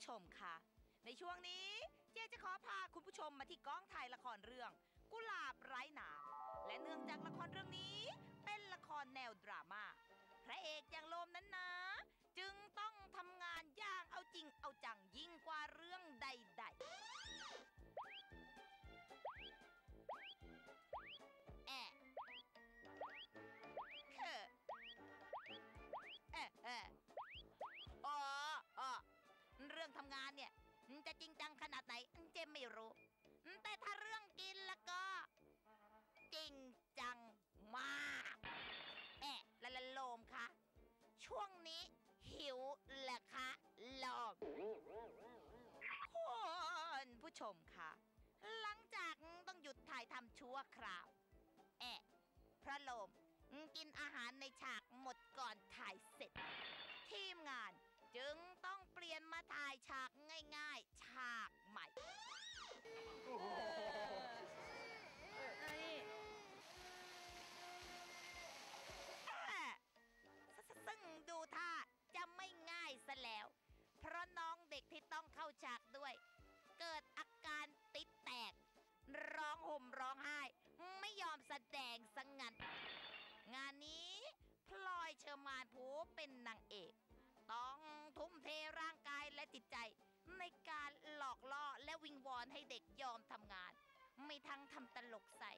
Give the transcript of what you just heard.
ผู้ชมค่ะ ในช่วงนี้เจ๊จะขอพาคุณผู้ชมมาที่กองถ่ายละครเรื่อง กุหลาบไร้หนามและเนื่องจากละครเรื่องนี้ เป็นละครแนวดราม่า รื่องทำงานเนี่ยจะจริงจังขนาดไหนเจมไม่รู้ แต่ถ้าเรื่องกินแล้วก็ จริงจังมากแอะละละโลมคะช่วงนี้หิวแหละคะโลมคุณผู้ชมคะหลังจากต้องหยุดถ่ายทำชั่วคราว แอะพระโลมกินอา ร้องไห้ ไม่ยอมแสดงสังงัน งานนี้พลอยเชอร์มานผู้เป็นนางเอก ต้องทุ่มเทร่างกายและจิตใจ ในการหลอกล่อและวิงวอนให้เด็กยอมทำงาน ไม่ทั้งทำตลกใส่